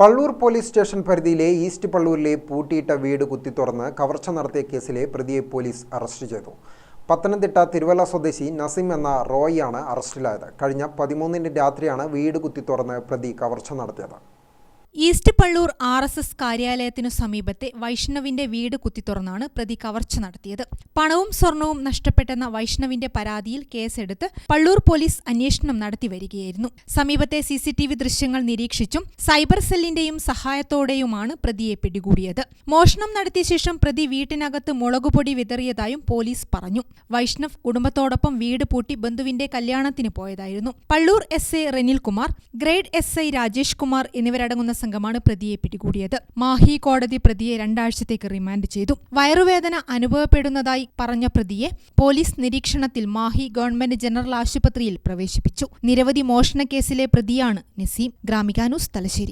Pallur police station പരിധിയിലെ east പള്ളൂരിലെ പൂട്ടിയിട്ട വീട് കുത്തിത്തുറന്ന് കവർച്ച നടത്തിയ കേസിലെ പ്രതിയെ പോലീസ് അറസ്റ്റ് ചെയ്തു. പത്തനംതിട്ട തിരുവല്ല സ്വദേശി നസീം എന്ന റോയിയാണ് അറസ്റ്റിലായത്. കഴിഞ്ഞ പതിമൂന്നിന് രാത്രിയാണ് വീട് കുത്തിത്തുറന്ന് പ്രതി കവർച്ച നടത്തിയത്. East Pallur R S S കാര്യാലയത്തിനു സമീപത്തെ വൈഷ്ണവിന്റെ വീട് കുത്തിത്തുറന്നാണ് പ്രതി കവർച്ച നടത്തിയത്. പണവും സ്വർണവും നഷ്ടപ്പെട്ടെന്ന വൈഷ്ണവിന്റെ പരാതിയിൽ കേസെടുത്ത് പള്ളൂർ പോലീസ് അന്വേഷണം നടത്തിവരികയായിരുന്നു സമീപത്തെ സിസിടിവി ദൃശ്യങ്ങൾ നിരീക്ഷിച്ചും സൈബർ സെല്ലിന്റെയും സഹായത്തോടെയുമാണ് പ്രതിയെ പിടികൂടിയത്. മോഷണം നടത്തിയ ശേഷം പ്രതി വീട്ടിനകത്ത് മുളകുപൊടി വിതറിയതായും പോലീസ് പറഞ്ഞു. വൈഷ്ണവ് കുടുംബത്തോടൊപ്പം വീട് പൂട്ടി ബന്ധുവിന്റെ കല്യാണത്തിന് പോയതായിരുന്നു. Pallur S A Renilkumar grade S I Rajesh Kumar എന്നിവരടങ്ങുന്ന സംഘമാണ് പ്രതിയെ പിടികൂടിയത്. മാഹി കോടതി പ്രതിയെ രണ്ടാഴ്ചത്തേക്ക് റിമാൻഡ് ചെയ്തു. വയറുവേദന അനുഭവപ്പെടുന്നതായി പറഞ്ഞ പ്രതിയെ പോലീസ് നിരീക്ഷണത്തിൽ മാഹി ഗവൺമെന്റ് ജനറൽ ആശുപത്രിയിൽ പ്രവേശിപ്പിച്ചു. നിരവധി മോഷണ കേസിലെ പ്രതിയാണ് നസീം. ഗ്രാമികാനൂസ് തലശ്ശേരി.